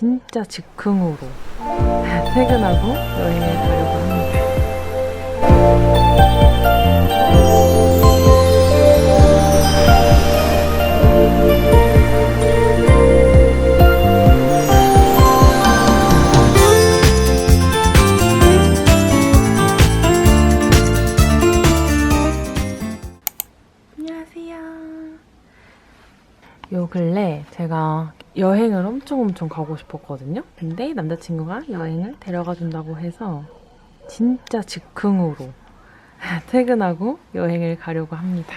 진짜 즉흥으로 퇴근하고 여행을 가려고 합니다. 안녕하세요. 요 근래 제가 여행을 엄청 엄청 가고 싶었거든요. 근데 남자친구가 여행을 데려가 준다고 해서 진짜 즉흥으로 퇴근하고 여행을 가려고 합니다.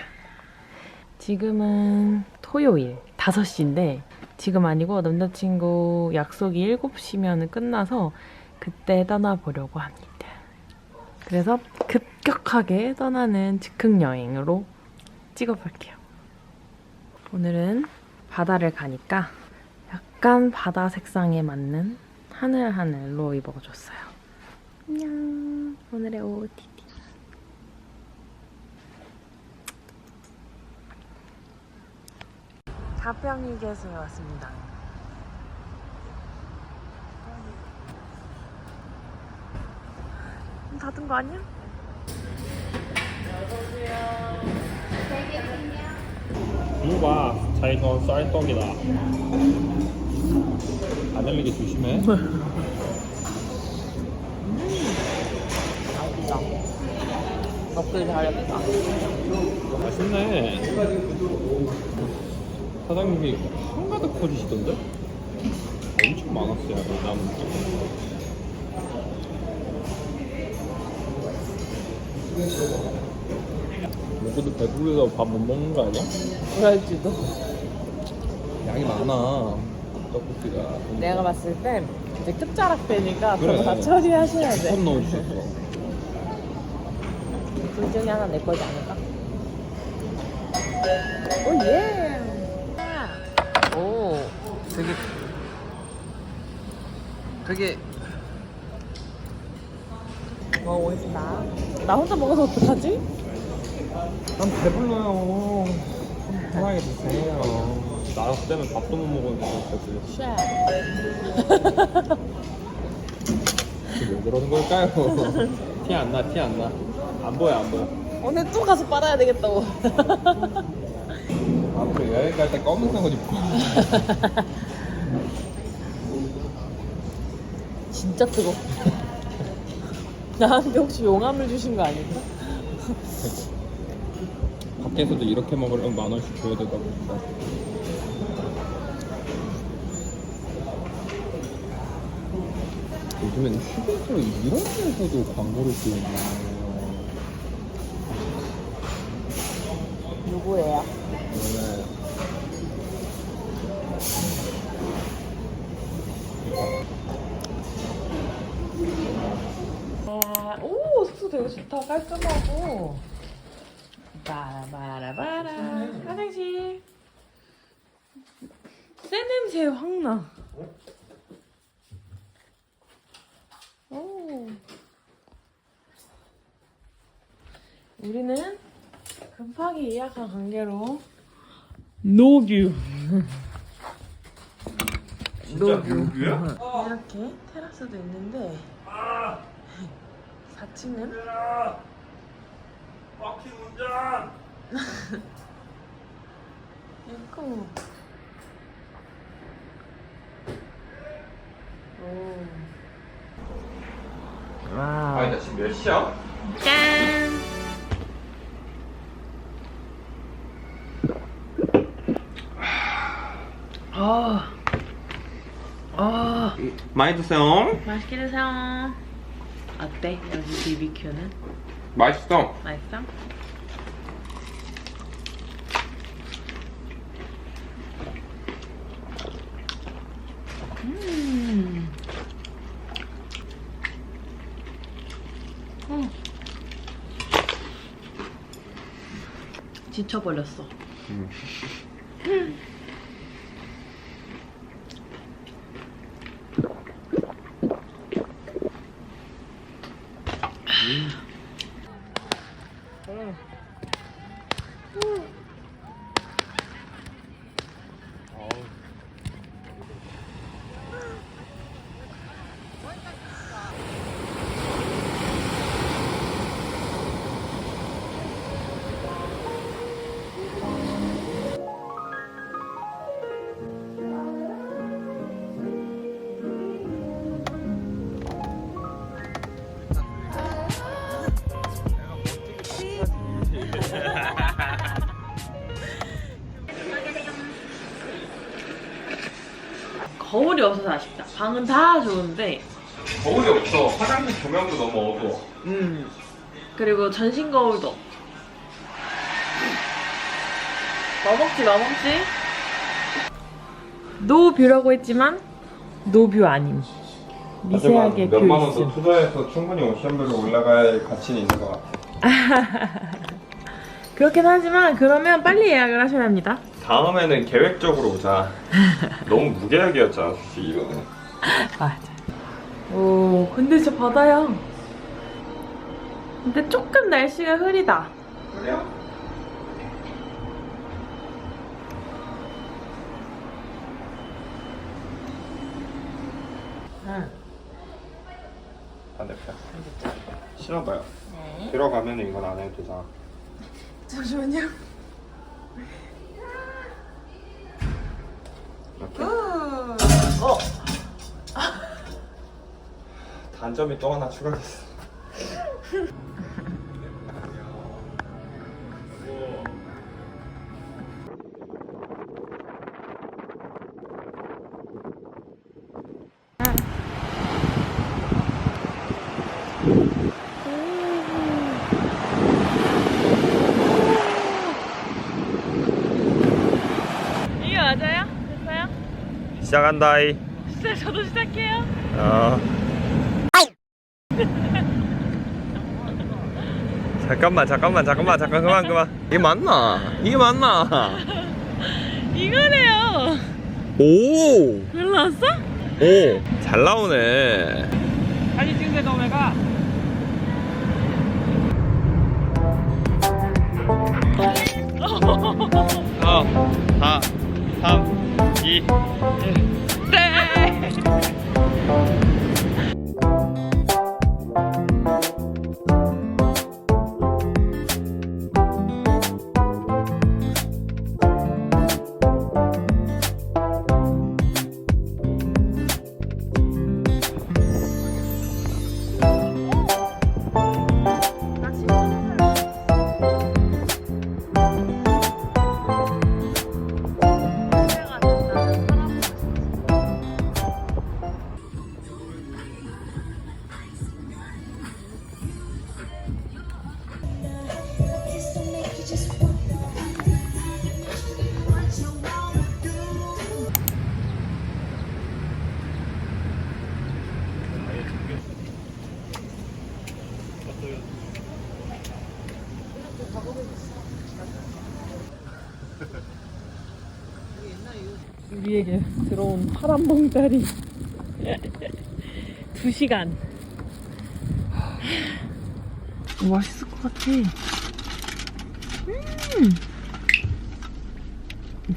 지금은 토요일 5시인데 지금 아니고 남자친구 약속이 7시면 끝나서 그때 떠나보려고 합니다. 그래서 급격하게 떠나는 즉흥 여행으로 찍어볼게요. 오늘은 바다를 가니까 약간 바다 색상에 맞는 하늘 하늘로 입어줬어요. 안녕. 오늘의 OOTD. 가평휴게소에 왔습니다. 문 닫은 거 아니야? 봐, 자기가 쌀떡이다. 안 흘리게 조심해. 먹길 잘했다. 맛있네. 사장님이 한가득 퍼주시던데? 엄청 많았어요, 나무. 먹고도 배부르서 밥 못 먹는 거 아니야? 그럴지도. 양이 많아. 떡볶이가. 내가 봤을 때 이제 끝자락 되니까 그래. 그거 다 처리하셔야 돼. 손 넣어주셨어. 둘 중에 하나 내 거지 않을까? 오 예. 오 되게 되게 먹어보겠습니다. 나 혼자 먹어서 어떡하지? 난 배불러요. 좀 편하게 드세요. 나갔을 때는 밥도 못 먹었는데 쉐. 왜 그러는 걸까요? 티 안 나, 티 안 나. 안 보여, 안 보여. 오늘 또 가서 빨아야 되겠다고. 앞으로 여행 갈 때 검은색 옷 입고. 진짜 뜨거. 나한테 혹시 용암을 주신 거 아닐까? 밖에서도 이렇게 먹으려면 만 원씩 줘야 되다 보니까. 요즘엔 휴게소 이런 데서도 광고를 쓰는 누구예요? 원래 아, 오 숙소 되게 좋다. 깔끔하고. 바라바라바라. 화장실. 새 냄새 확나 오 우리는 급하게 예약한 관계로 노뷰 진짜 묘뷰야? 이렇게 테라스도 있는데 4층은 바퀴 운전! 있고 오. 와우 아니 나 지금 몇 시야? 짠 아, 아, 많이 드세요 맛있게 드세요. 어때? 여기 BBQ는 맛있어 맛있어? 지쳐버렸어. 음. 없 방은 다 좋은데, 거울이 없어. 화장실 조명도 너무 어두워. 음. 그리고 전신 거울도. 없- 뭐 먹지, 뭐 먹지? 노뷰라고 했지만, 노뷰 아님. 미세하게 뷰 몇만 원 더 있음. 투자해서 충분히 오션뷰로 올라갈 가치는 있는 것 같아. 그렇긴 하지만, 그러면 빨리 예약을 하셔야 합니다. 다음에는 계획적으로 오자. 너무 무계획이었잖아, 솔직히 이거는. 맞아. 오, 근데 진짜 바다야. 근데 조금 날씨가 흐리다. 그래요? 응. 반대편. 신어봐요. 네. 들어가면 이건 안 해도 되잖아. 잠시만요. 단점이 또 하나 추가됐어. 이게 맞아요? 됐어요? 시작한다이. 진짜 저도 시작해요. 어. 잠깐만, 잠깐만, 잠깐만, 잠깐 그만, 그만. 이게 맞나? 이게 맞나? 이거래요. 오, 놀랐어? 오, 잘 나오네. 아니 지금 내가 왜 가? 어, 4, 3, 2, 1. 네. 우리에게 들어온 파란 봉다리 두 시간 맛있을 것 같아 음.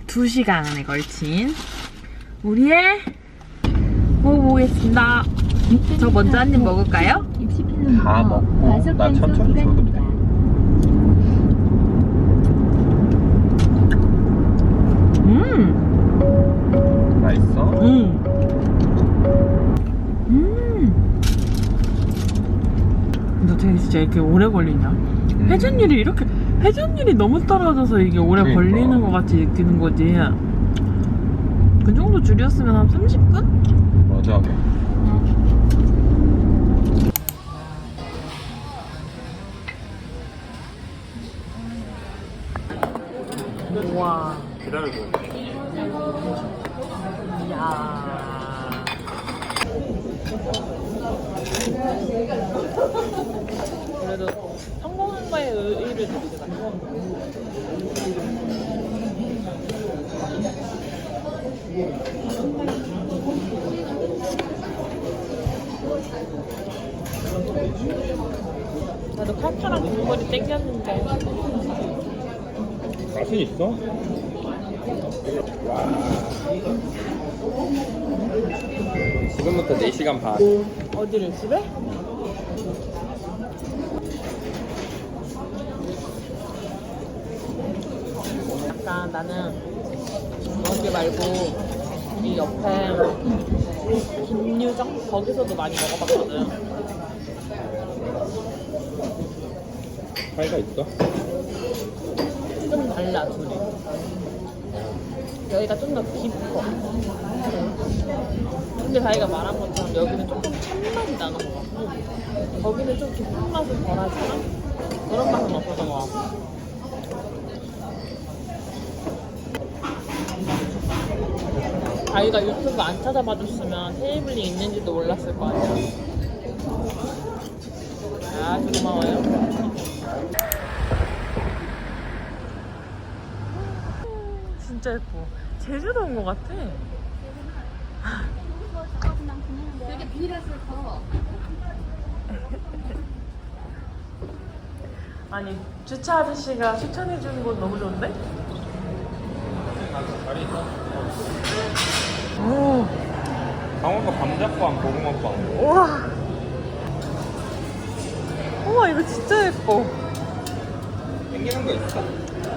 두 시간에 걸친 우리의 먹어보겠습니다 저 먼저 한 입 먹을까요? 다 먹고 나 천천히 줘도 돼. 어떻게 진짜 이렇게 오래 걸리냐? 음. 회전율이 이렇게 회전율이 너무 떨어져서 이게 오래 그러니까. 걸리는 것 같이 느끼는 거지. 그 정도 줄였으면 한 30분? 맞아. 와, 기다려줘. 이야. 그래도 성공한 거에 의의를 두고 나도 칼칼한 국물이 땡겼는데 맛은 있어? 지금부터 4시간 반. 어디를 집에? 약간 나는 여기 말고 이 옆에 김유정 거기서도 많이 먹어봤거든. 차이가 있어? 좀 달라 둘이. 여기가 좀 더 깊어. 근데 자기가 말한 것처럼 여기는 조금 찬맛이 나는 것 같고 거기는 좀 깊은 맛은 덜하지만 그런 맛은 없었던 것 같고 자기가 유튜브 안 찾아봐 줬으면 테이블이 있는지도 몰랐을 거 아니야. 아주 고마워요. 진짜 예뻐. 제주도 온 것 같아. 여기 비닐하우스 더. 아니 주차 아저씨가 추천해 주는 곳 너무 좋은데? 오, 강원도 감자빵, 고구마빵. 우와. 우와 이거 진짜 예뻐. 땡기는 거 있어?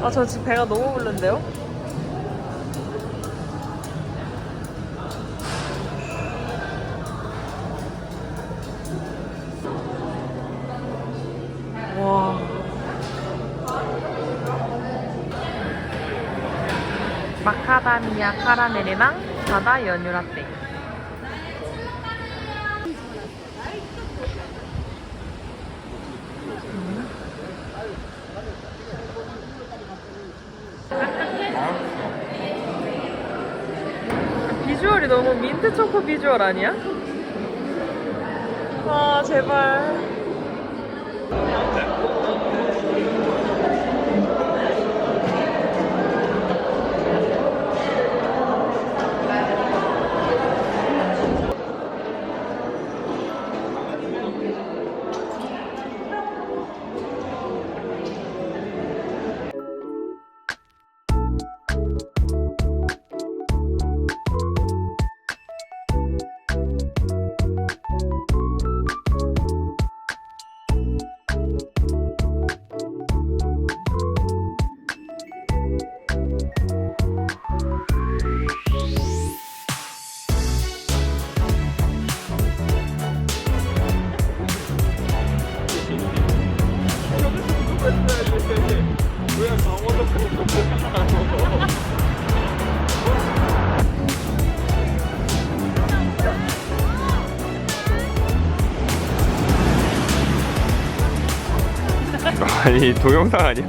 아 저 지금 배가 너무 부른데요? 와. 마카다미아 카라멜이랑 바다 연유 라떼. 비주얼이 너무 민트 초코 비주얼 아니야? 아 제발. 아니 동영상 아니야?